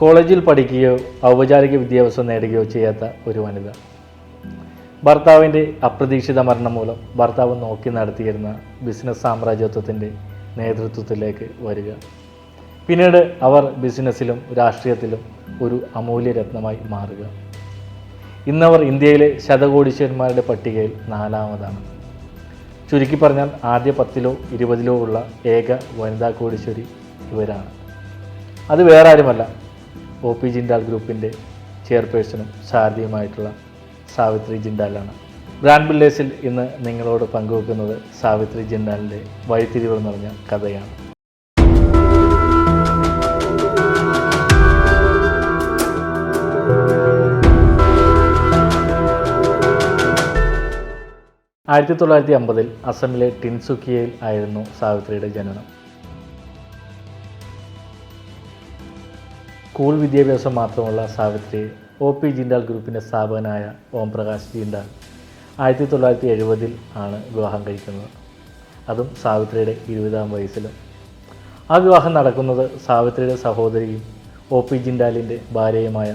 കോളേജിൽ പഠിക്കുകയോ ഔപചാരിക വിദ്യാഭ്യാസം നേടുകയോ ചെയ്യാത്ത ഒരു വനിത. ഭർത്താവിന്റെ അപ്രതീക്ഷിത മരണം മൂലം ഭർത്താവ് നോക്കി നടത്തിയിരുന്ന ബിസിനസ് സാമ്രാജ്യത്വത്തിന്റെ നേതൃത്വത്തിലേക്ക് വരിക. പിന്നീട് അവർ ബിസിനസ്സിലും രാഷ്ട്രീയത്തിലും ഒരു അമൂല്യ രത്നമായി മാറുക. ഇന്നവർ ഇന്ത്യയിലെ ശതകോടീശ്വരന്മാരുടെ പട്ടികയിൽ നാലാമതാണ്. ചുരുക്കി പറഞ്ഞാൽ ആദ്യ പത്തിലോ ഇരുപതിലോ ഉള്ള ഏക വനിതാ കോടീശ്വരി ഇവരാണ്. അത് വേറെ ആരുമല്ല ഒ പി ജിൻഡാൽ ഗ്രൂപ്പിന്റെ ചെയർപേഴ്സണും സാരഥിയുമായിട്ടുള്ള സാവിത്രി ജിൻഡാലാണ്. ബ്രാൻഡ് ബില്ലേഴ്സിൽ ഇന്ന് നിങ്ങളോട് പങ്കുവെക്കുന്നത് സാവിത്രി ജിൻഡാലിന്റെ വഴിത്തിരിവ് നിറഞ്ഞ കഥയാണ്. ആയിരത്തി തൊള്ളായിരത്തി അമ്പതിൽ അസമിലെ ടിൻസുക്കിയയിൽ ആയിരുന്നു സാവിത്രിയുടെ ജനനം. സ്കൂൾ വിദ്യാഭ്യാസം മാത്രമുള്ള സാവിത്രി ഒ പി ജിൻഡാൽ ഗ്രൂപ്പിന്റെ സ്ഥാപകനായ ഓം പ്രകാശ് ജിൻഡാൽ ആയിരത്തി തൊള്ളായിരത്തി എഴുപതിൽ ആണ് വിവാഹം കഴിക്കുന്നത്. അതും സാവിത്രിയുടെ ഇരുപതാം വയസ്സിലും. ആ വിവാഹം നടക്കുന്നത് സാവിത്രിയുടെ സഹോദരിയും ഒ പി ജിൻഡാലിന്റെ ഭാര്യയുമായ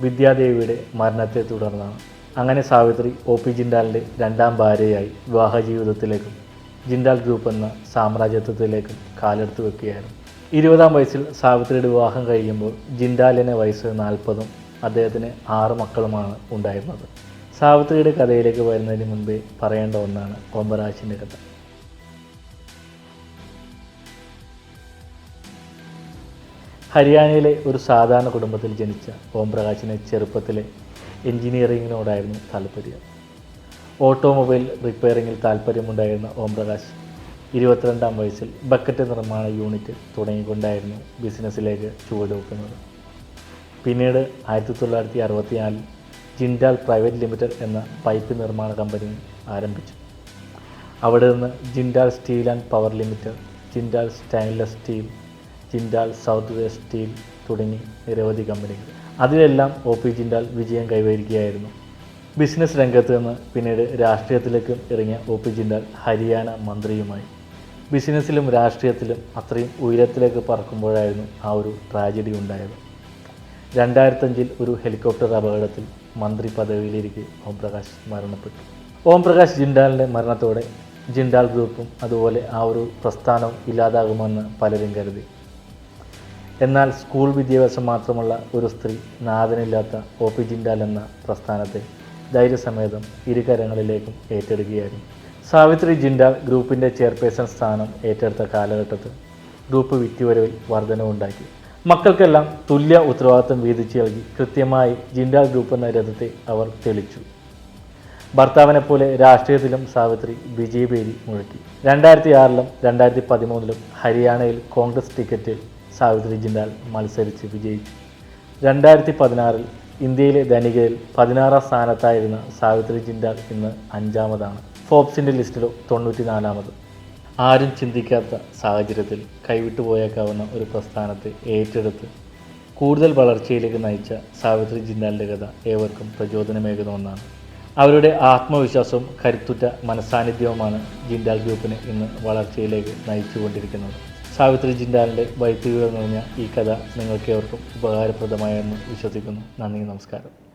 വിദ്യാദേവിയുടെ മരണത്തെ തുടർന്നാണ്. അങ്ങനെ സാവിത്രി ഒ പി ജിൻഡാലിന്റെ രണ്ടാം ഭാര്യയായി വിവാഹ ജീവിതത്തിലേക്കും ജിൻഡാൽ ഗ്രൂപ്പ് എന്ന സാമ്രാജ്യത്വത്തിലേക്കും കാലെടുത്ത് വെക്കുകയായിരുന്നു. ഇരുപതാം വയസ്സിൽ സാവിത്രിയുടെ വിവാഹം കഴിയുമ്പോൾ ജിൻഡാലിന് വയസ്സ് നാൽപ്പതും അദ്ദേഹത്തിന് ആറ് മക്കളുമാണ് ഉണ്ടായിരുന്നത്. സാവിത്രിയുടെ കഥയിലേക്ക് വരുന്നതിന് മുൻപേ പറയേണ്ട ഒന്നാണ് കൊമ്പരാശിന്റെ കഥ. ഹരിയാനയിലെ ഒരു സാധാരണ കുടുംബത്തിൽ ജനിച്ച ഓംപ്രകാശിന് ചെറുപ്പത്തിലെ എഞ്ചിനീയറിങ്ങിനോടായിരുന്നു താല്പര്യം. ഓട്ടോമൊബൈൽ റിപ്പയറിങ്ങിൽ താല്പര്യമുണ്ടായിരുന്ന ഓംപ്രകാശ് ഇരുപത്തിരണ്ടാം വയസ്സിൽ ബക്കറ്റ് നിർമ്മാണ യൂണിറ്റ് തുടങ്ങിക്കൊണ്ടായിരുന്നു ബിസിനസ്സിലേക്ക് ചുവടുവെക്കുന്നത്. പിന്നീട് ആയിരത്തി തൊള്ളായിരത്തി അറുപത്തിനാലിൽ ജിൻഡാൽ പ്രൈവറ്റ് ലിമിറ്റഡ് എന്ന പൈപ്പ് നിർമ്മാണ കമ്പനി ആരംഭിച്ചു. അവിടെ നിന്ന് Jindal steel and power limited Jindal stainless steel Jindal south west steel തുടങ്ങി നിരവധി കമ്പനികൾ. അതിലെല്ലാം ഒ പി ജിൻഡാൽ വിജയം കൈവരിക്കുകയായിരുന്നു. ബിസിനസ് രംഗത്ത് നിന്ന് പിന്നീട് രാഷ്ട്രീയത്തിലേക്കും ഇറങ്ങിയ ഒ പി ജിൻഡാൽ ഹരിയാന മന്ത്രിയുമായി ബിസിനസ്സിലും രാഷ്ട്രീയത്തിലും അത്രയും ഉയരത്തിലേക്ക് പറക്കുമ്പോഴായിരുന്നു ആ ഒരു ട്രാജഡി ഉണ്ടായത്. രണ്ടായിരത്തഞ്ചിൽ ഒരു ഹെലികോപ്റ്റർ അപകടത്തിൽ മന്ത്രി പദവിയിലിരിക്കെ ഓംപ്രകാശ് മരണപ്പെട്ടു. ഓംപ്രകാശ് ജിൻഡാലിന്റെ മരണത്തോടെ ജിൻഡാൽ ഗ്രൂപ്പും അതുപോലെ ആ ഒരു പ്രസ്ഥാനവും ഇല്ലാതാകുമെന്ന് പലരും കരുതി. എന്നാൽ സ്കൂൾ വിദ്യാഭ്യാസം മാത്രമുള്ള ഒരു സ്ത്രീ നാഥനില്ലാത്ത ഒ പി ജിൻഡാൽ എന്ന പ്രസ്ഥാനത്തെ ധൈര്യസമേതം ഇരുകരങ്ങളിലേക്കും ഏറ്റെടുക്കുകയായിരുന്നു. സാവിത്രി ജിൻഡാൽ ഗ്രൂപ്പിന്റെ ചെയർപേഴ്സൺ സ്ഥാനം ഏറ്റെടുത്ത കാലഘട്ടത്തിൽ ഗ്രൂപ്പ് വിറ്റുവരവിൽ വർധനവുണ്ടാക്കി. മക്കൾക്കെല്ലാം തുല്യ ഉത്തരവാദിത്വം വീതിച്ചു നൽകി കൃത്യമായി ജിൻഡാൽ ഗ്രൂപ്പ് എന്ന രഥത്തെ അവർ തെളിച്ചു. ഭർത്താവിനെ പോലെ രാഷ്ട്രീയത്തിലും സാവിത്രി വിജയപേരി മുഴക്കി. രണ്ടായിരത്തി ആറിലും രണ്ടായിരത്തി പതിമൂന്നിലും ഹരിയാനയിൽ കോൺഗ്രസ് ടിക്കറ്റിൽ സാവിത്രി ജിൻഡാൽ മത്സരിച്ച് വിജയിച്ചു. രണ്ടായിരത്തി പതിനാറിൽ ഇന്ത്യയിലെ ധനികരിൽ പതിനാറാം സ്ഥാനത്തായിരുന്ന സാവിത്രി ജിൻഡാൽ ഇന്ന് അഞ്ചാമതാണ്. ഫോബ്സിന്റെ ലിസ്റ്റിലോ തൊണ്ണൂറ്റി നാലാമത് ആരും ചിന്തിക്കാത്ത സാഹചര്യത്തിൽ കൈവിട്ടു പോയേക്കാവുന്ന ഒരു പ്രസ്ഥാനത്തെ ഏറ്റെടുത്ത് കൂടുതൽ വളർച്ചയിലേക്ക് നയിച്ച സാവിത്രി ജിന്നാലിന്റെ കഥ ഏവർക്കും പ്രചോദനമേകുന്ന ഒന്നാണ് അവരുടെ ആത്മവിശ്വാസവും കരുത്തുറ്റ മനസാന്നിധ്യവുമാണ് ജിൻഡാൽ ഗ്രൂപ്പിനെ ഇന്ന് വളർച്ചയിലേക്ക് നയിച്ചുകൊണ്ടിരിക്കുന്നത്. സാവിത്രി ജിൻഡാലിന്റെ വൈത്തിരികൾ നിറഞ്ഞ ഈ കഥ നിങ്ങൾക്ക് ഏവർക്കും ഉപകാരപ്രദമായെന്ന് വിശ്വസിക്കുന്നു. നന്ദി നമസ്കാരം.